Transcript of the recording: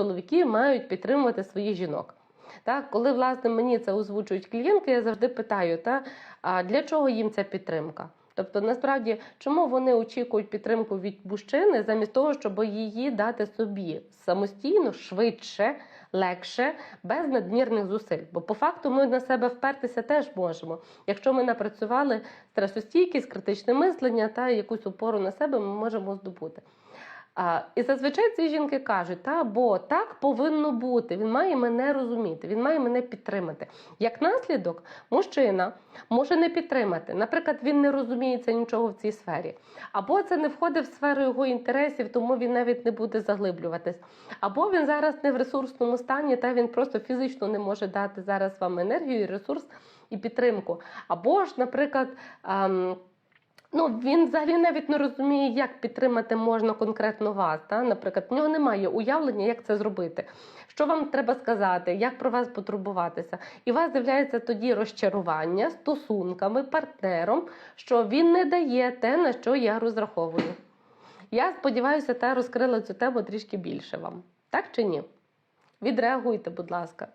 чоловіки мають підтримувати своїх жінок. Так, коли власне мені це озвучують клієнтки, я завжди питаю, та, а для чого їм ця підтримка? Тобто, насправді, чому вони очікують підтримку від мужчини, замість того, щоб її дати собі самостійно, швидше, легше, без надмірних зусиль. Бо по факту ми на себе впертися теж можемо. Якщо ми напрацювали стресостійкість, критичне мислення та якусь опору на себе, ми можемо здобути. І зазвичай ці жінки кажуть, та бо так повинно бути. Він має мене розуміти, він має мене підтримати. Як наслідок, мужчина може не підтримати. Наприклад, він не розуміється нічого в цій сфері, або це не входить в сферу його інтересів, тому він навіть не буде заглиблюватись. Або він зараз не в ресурсному стані, та він просто фізично не може дати зараз вам енергію, і ресурс і підтримку. Або ж, наприклад. Ну, він взагалі навіть не розуміє, як підтримати можна конкретно вас. Та? Наприклад, в нього немає уявлення, як це зробити. Що вам треба сказати, як про вас потурбуватися. І у вас з'являється тоді розчарування стосунками, партнером, що він не дає те, на що я розраховую. Я сподіваюся, та розкрила цю тему трішки більше вам. Так чи ні? Відреагуйте, будь ласка.